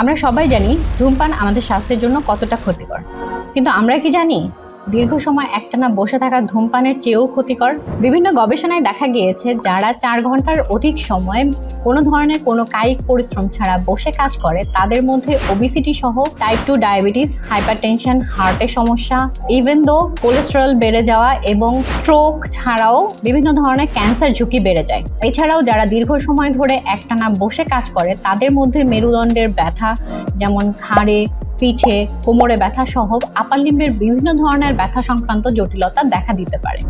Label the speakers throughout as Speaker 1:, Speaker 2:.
Speaker 1: আমরা সবাই জানি ধূমপান আমাদের স্বাস্থ্যের জন্য কতটা ক্ষতিকর। কিন্তু আমরা কি জানি? দীর্ঘ সময় একটানা বসে থাকা ধূমপানের চেয়েও ক্ষতিকর। বিভিন্ন গবেষণায় দেখা গিয়েছে, যারা চার ঘণ্টার অধিক সময় কোনো ধরনের কোনো কায়িক পরিশ্রম ছাড়া বসে কাজ করে, তাদের মধ্যে ওবিসিটি সহ টাইপ টু ডায়াবেটিস হাইপারটেনশন হার্টের সমস্যা ইভেন দো কোলেস্টেরল বেড়ে যাওয়া এবং স্ট্রোক ছাড়াও বিভিন্ন ধরনের ক্যান্সার ঝুঁকি বেড়ে যায়। এছাড়াও যারা দীর্ঘ সময় ধরে একটানা বসে কাজ করে, তাদের মধ্যে মেরুদণ্ডের ব্যথা, যেমন ঘাড়ে পিঠে কোমরে ব্যথা সহ আপার লিম্বের বিভিন্ন ধরনের ব্যথা সংক্রান্ত জটিলতা দেখা দিতে পারে।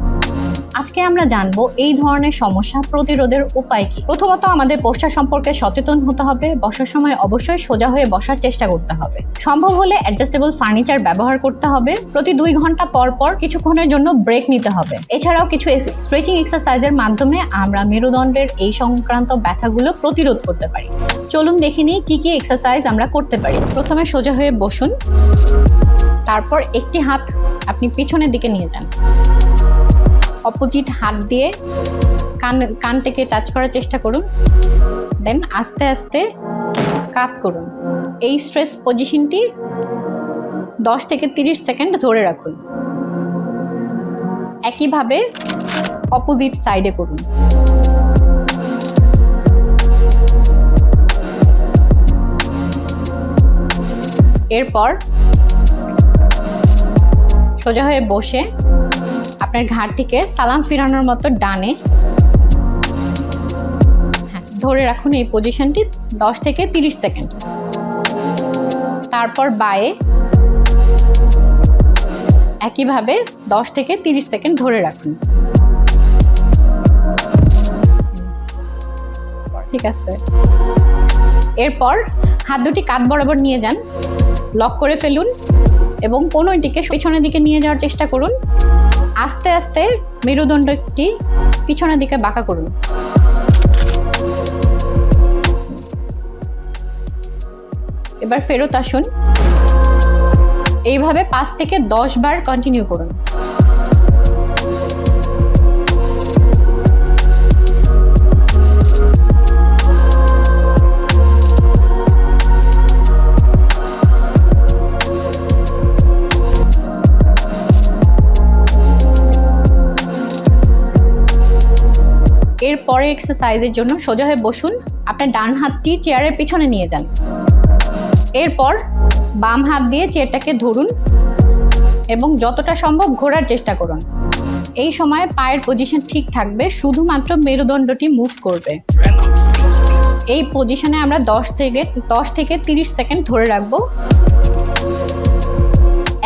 Speaker 1: আজকে আমরা জানব এই ধরনের সমস্যা প্রতিরোধের উপায় কি। প্রথমত আমাদের পোস্টার সম্পর্কে সচেতন হতে হবে, বসার সময় অবশ্যই সোজা হয়ে বসার চেষ্টা করতে হবে। সম্ভব হলে অ্যাডজাস্টেবল ফার্নিচার ব্যবহার করতে হবে, প্রতি দুই ঘণ্টা পর পর কিছুক্ষণের জন্য ব্রেক নিতে হবে। এছাড়াও কিছু স্ট্রেচিং এক্সারসাইজের মাধ্যমে আমরা মেরুদণ্ডের এই সংক্রান্ত ব্যথাগুলো প্রতিরোধ করতে পারি। চলুন দেখে নিই কি কি এক্সারসাইজ আমরা করতে পারি। প্রথমে সোজা হয়ে বসুন। তারপর একটি হাত আপনি পিছনের দিকে নিয়ে যান। অপোজিট হাত দিয়ে কান, কানটাকে টাচ করার চেষ্টা করুন। দেন আস্তে আস্তে কাত করুন। এই স্ট্রেস পজিশনটি দশ থেকে তিরিশ সেকেন্ড ধরে রাখুন। একইভাবে অপোজিট সাইডে করুন। এরপর সোজা হয়ে বসে আপনার ঘাড়টিকে সালাম ফিরানোর মতো ডানে। হ্যাঁ ধরে রাখুন এই পজিশনটি দশ থেকে তিরিশ সেকেন্ড। তারপর বায়ে একইভাবে দশ থেকে তিরিশ সেকেন্ড ধরে রাখুন। ঠিক আছে। এরপর হাত দুটি কাঁধ বরাবর নিয়ে যান। লক করে ফেলুন এবং কোনোটিকে পেছনের দিকে নিয়ে যাওয়ার চেষ্টা করুন। আস্তে আস্তে মেরুদণ্ডটি পিছনের দিকে বাঁকা করুন এবার ফেরত আসুন। এইভাবে পাঁচ থেকে দশ বার কন্টিনিউ করুন। এর পরে এক্সারসাইজের জন্য সোজা হয়ে বসুন। আপনার ডান হাতটি চেয়ারের পিছনে নিয়ে যান। এরপর বাম হাত দিয়ে চেয়ারটাকে ধরুন এবং যতটা সম্ভব ঘোরার চেষ্টা করুন। এই সময় পায়ের পজিশন ঠিক থাকবে, শুধুমাত্র মেরুদণ্ডটি মুভ করবে। এই পজিশনে আমরা দশ থেকে দশ থেকে তিরিশ সেকেন্ড ধরে রাখব।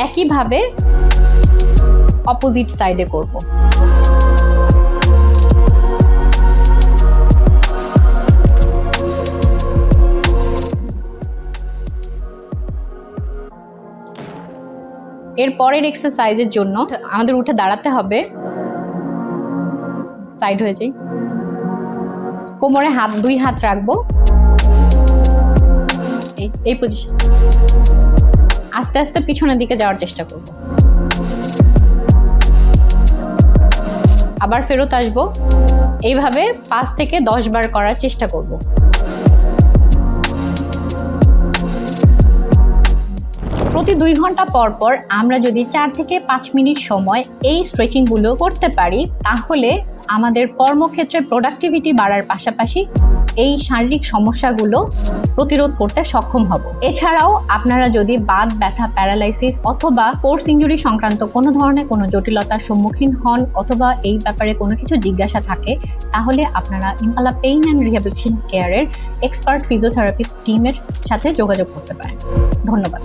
Speaker 1: একইভাবে অপোজিট সাইডে করব। এর পরের এক্সারসাইজের জন্য আমাদের উঠে দাঁড়াতে হবে। সাইড হয়ে যাই। কোমরে হাত, দুই হাত রাখব। এই- পজিশন আস্তে আস্তে পিছনের দিকে যাওয়ার চেষ্টা করব। আবার ফেরত আসব। এইভাবে পাঁচ থেকে দশ বার করার চেষ্টা করব। প্রতি দুই ঘণ্টা পর পর আমরা যদি চার থেকে পাঁচ মিনিট সময় এই স্ট্রেচিংগুলো করতে পারি, তাহলে আমাদের কর্মক্ষেত্রে প্রোডাক্টিভিটি বাড়ার পাশাপাশি এই শারীরিক সমস্যাগুলো প্রতিরোধ করতে সক্ষম হব। এছাড়াও আপনারা যদি বাত, ব্যথা প্যারালাইসিস অথবা স্পোর্টস ইঞ্জুরি সংক্রান্ত কোনো ধরনের কোনো জটিলতার সম্মুখীন হন অথবা এই ব্যাপারে কোনো কিছু জিজ্ঞাসা থাকে, তাহলে আপনারা ইম্পালা পেইন অ্যান্ড রিহ্যাবিলিটেশন কেয়ারের এক্সপার্ট ফিজিওথেরাপিস্ট টিমের সাথে যোগাযোগ করতে পারেন। ধন্যবাদ।